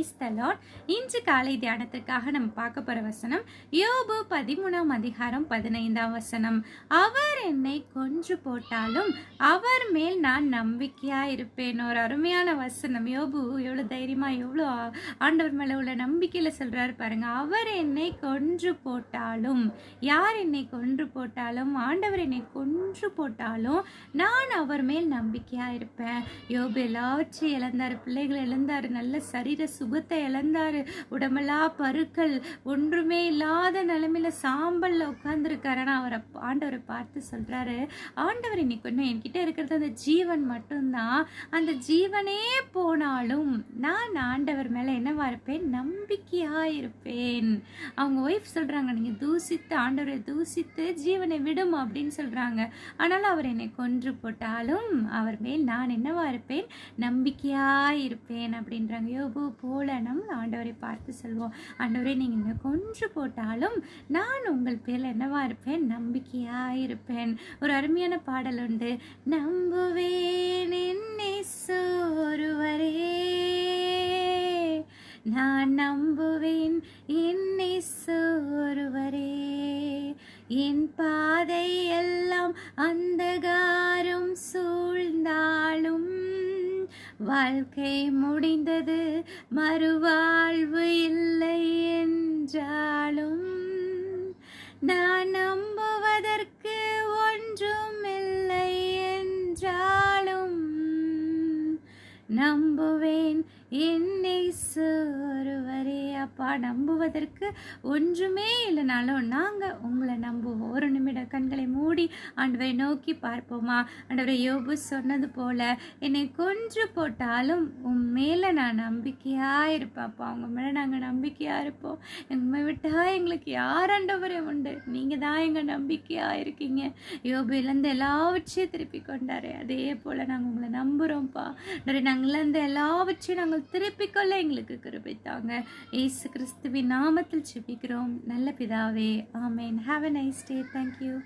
Price தலாட் இன்று காலை தியானத்திற்காக நம்ம பார்க்க போற வசனம் யோபு பதிமூணாம் அதிகாரம் பதினைந்தாம் வசனம். அவர் என்னை கொன்று போட்டாலும் அவர் மேல் நான் நம்பிக்கையா இருப்பேன் ஒரு அருமையான வசனம். யோபு எவ்வளவு தைரியமா எவ்வளோ ஆண்டவர் மேல உள்ள நம்பிக்கையில சொல்றாரு பாருங்க. அவர் என்னை கொன்று போட்டாலும் யார் என்னை கொன்று போட்டாலும் ஆண்டவர் என்னை கொன்று போட்டாலும் நான் அவர் மேல் நம்பிக்கையா இருப்பேன் யோபு எல்லாவற்றையும் இழந்தார் பிள்ளைகள் இழந்தார் நல்ல சரீர சுகத்தை இழந்தாரு. உடம்பெல்லாம் பருக்கள் ஒன்றுமே இல்லாத நிலைமையில சாம்பல்ல உட்கார்ந்துருக்காருன்னா அவரை ஆண்டவரை பார்த்து சொல்றாரு ஆண்டவர் இன்னைக்கு ஒன்று என்கிட்ட இருக்கிறது அந்த ஜீவன் மட்டும்தான். அந்த ஜீவனே போனாலும் நான் ஆண்டவர் மேல என்னவா இருப்பேன்? நம்பிக்கையா இருப்பேன். அவங்க ஒய்ஃப் சொல்றாங்க நீங்க தூசித்து ஆண்டவரை தூசித்து ஜீவனை விடும் அப்படின்னு சொல்றாங்க. ஆனாலும் அவர் என்னை கொன்று போட்டாலும் அவர் மேல் நான் என்னவா இருப்பேன்? நம்பிக்கையா இருப்பேன் அப்படின்றாங்க. யோபு போல நம்ம ஆண்டவரை பார்த்து சொல்வோம். ஆண்டவரை நீங்கள் என்னை கொன்று போட்டாலும் நான் உங்கள் பேரில் என்னவா இருப்பேன்? நம்பிக்கையாக இருப்பேன். ஒரு அருமையான பாடல் உண்டு. நம்புவேன் என்னை ஒருவரே நான் நம்புவேன் என்னை சோறுவரே. என் பாதை எல்லாம் அந்தகாரம் சோ வாழ்க்கை முடிந்தது. மறுவாழ்வு இல்லை என்றாலும் நம்புவேன். என்னை ஒருவரே. அப்பா நம்புவதற்கு ஒன்றுமே இல்லைனாலும் நாங்கள் உங்களை நம்புவோம். ஒரு நிமிட கண்களை மூடி ஆண்டவரை நோக்கி பார்ப்போமா? ஆண்டவரை யோபு சொன்னது போல என்னை கொன்று போட்டாலும் உன் மேலே நான் நம்பிக்கையாக இருப்பேன்ப்பா அவங்க மேலே நாங்கள் நம்பிக்கையாக இருப்போம். எங்களை விட்டா எங்களுக்கு யார் ஆண்டவரே உண்டு? நீங்கள் தான் எங்கள் நம்பிக்கையாக இருக்கீங்க. யோபு இழந்து எல்லாவற்றையும் திருப்பி கொண்டாரு. அதே போல் நாங்கள் உங்களை நம்புகிறோம்ப்பா நாங்கள் இழந்த எல்லாவற்றையும் நாங்கள் திருப்பிக்கொள்ள எங்களுக்கு கிருபித்தாங்க. ஏசு கிறிஸ்துவின் நாமத்தில் செபிக்கிறோம் நல்ல பிதாவே ஆமேன். Have a nice day thank you